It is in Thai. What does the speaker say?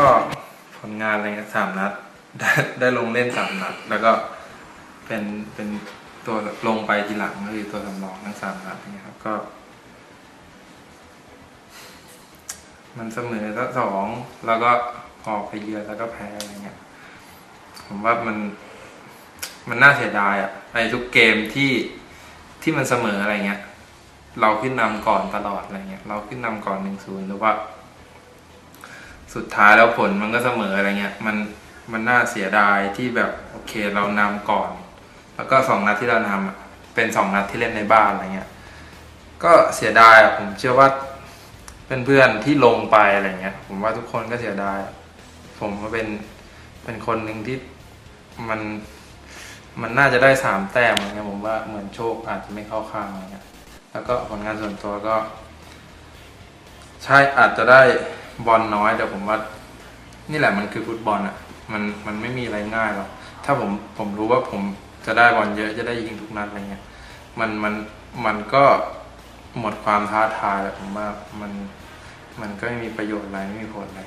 ็ผลงานอะไรเงี้ยสามนัดได้ได้ลงเล่นสามนัด แล้วก็เป็นเป็นตัวลงไปทีหลังก็คือตัวสำรองทั้งสามนัดเนี่ยครับก็ มันเสมอสักสองแล้วก็ออกไปเยือนแล้วก็แพ้อะไรเงี้ยผมว่ามันมันน่าเสียดายอะในทุกเกมที่ที่มันเสมออะไรเงี้ย เราขึ้นนำก่อนตลอดอะไรเงี้ย เราขึ้นนำก่อนหนึ่งศูนย์หรือว่า สุดท้ายแล้วผลมันก็เสมออะไรเงี้ยมันมันน่าเสียดายที่แบบโอเคเรานำก่อน แล้วก็สองนัดที่เรานำเป็นสองนัดที่เล่นในบ้านอะไรเงี้ยก็เสียดายอะผมเชื่อว่าเพื่อนๆที่ลงไปอะไรเงี้ย ผมว่าทุกคนก็เสียดาย ผมก็เป็นเป็นคนหนึ่งที่มันมันน่าจะได้สามแต้มอะไรเงี้ยผมว่าเหมือนโชคอาจจะไม่เข้าข้างอะไรเงี้ยแล้วก็ผลงานส่วนตัวก็ ใช่อาจจะได้ บอลน้อย แต่ผมว่า นี่แหละมันคือฟุตบอลอะ มันมันไม่มีอะไรง่ายหรอกถ้าผมผมรู้ว่าผมจะได้บอลเยอะจะได้ยิงทุกนัดอะไรเงี้ยมันมันมันก็หมดความท้าทายแหละผมว่ามันมันก็ไม่มีประโยชน์อะไรไม่มีผลอะไร